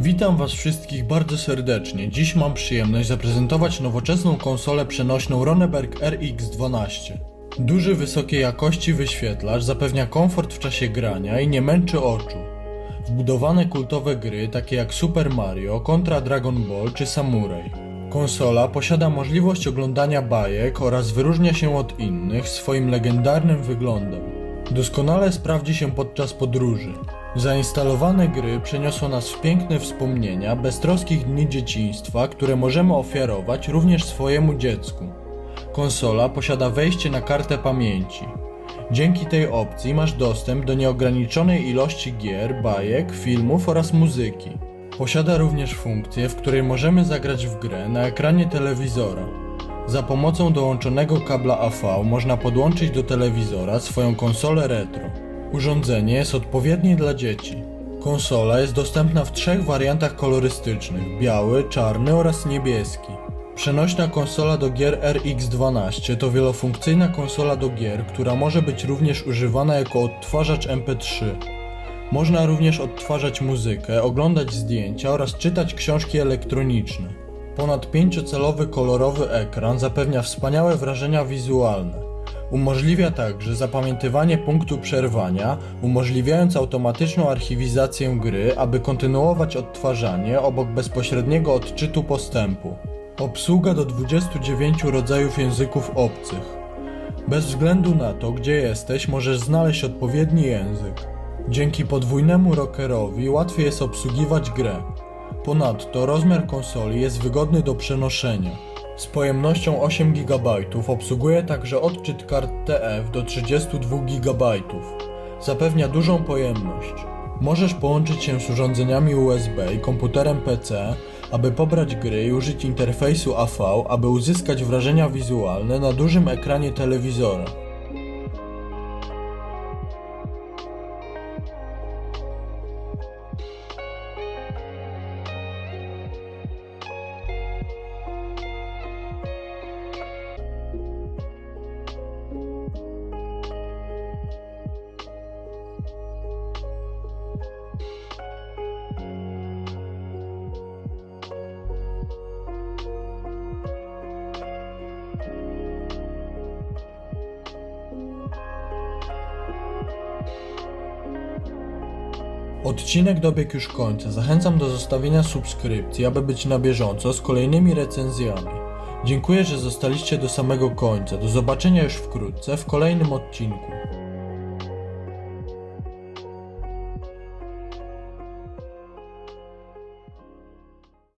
Witam Was wszystkich bardzo serdecznie. Dziś mam przyjemność zaprezentować nowoczesną konsolę przenośną Roneberg RX12. Duży, wysokiej jakości wyświetlacz zapewnia komfort w czasie grania i nie męczy oczu. Wbudowane kultowe gry takie jak Super Mario, Contra Dragon Ball czy Samurai. Konsola posiada możliwość oglądania bajek oraz wyróżnia się od innych swoim legendarnym wyglądem. Doskonale sprawdzi się podczas podróży. Zainstalowane gry przeniosą nas w piękne wspomnienia beztroskich dni dzieciństwa, które możemy ofiarować również swojemu dziecku. Konsola posiada wejście na kartę pamięci. Dzięki tej opcji masz dostęp do nieograniczonej ilości gier, bajek, filmów oraz muzyki. Posiada również funkcję, w której możemy zagrać w grę na ekranie telewizora. Za pomocą dołączonego kabla AV można podłączyć do telewizora swoją konsolę retro. Urządzenie jest odpowiednie dla dzieci. Konsola jest dostępna w trzech wariantach kolorystycznych: biały, czarny oraz niebieski. Przenośna konsola do gier RX12 to wielofunkcyjna konsola do gier, która może być również używana jako odtwarzacz MP3. Można również odtwarzać muzykę, oglądać zdjęcia oraz czytać książki elektroniczne. Ponad 5-calowy kolorowy ekran zapewnia wspaniałe wrażenia wizualne. Umożliwia także zapamiętywanie punktu przerwania, umożliwiając automatyczną archiwizację gry, aby kontynuować odtwarzanie obok bezpośredniego odczytu postępu. Obsługa do 29 rodzajów języków obcych. Bez względu na to, gdzie jesteś, możesz znaleźć odpowiedni język. Dzięki podwójnemu rockerowi łatwiej jest obsługiwać grę. Ponadto rozmiar konsoli jest wygodny do przenoszenia. Z pojemnością 8 GB obsługuje także odczyt kart TF do 32 GB. Zapewnia dużą pojemność. Możesz połączyć się z urządzeniami USB i komputerem PC, aby pobrać gry i użyć interfejsu AV, aby uzyskać wrażenia wizualne na dużym ekranie telewizora. Odcinek dobiegł już końca. Zachęcam do zostawienia subskrypcji, aby być na bieżąco z kolejnymi recenzjami. Dziękuję, że zostaliście do samego końca. Do zobaczenia już wkrótce w kolejnym odcinku.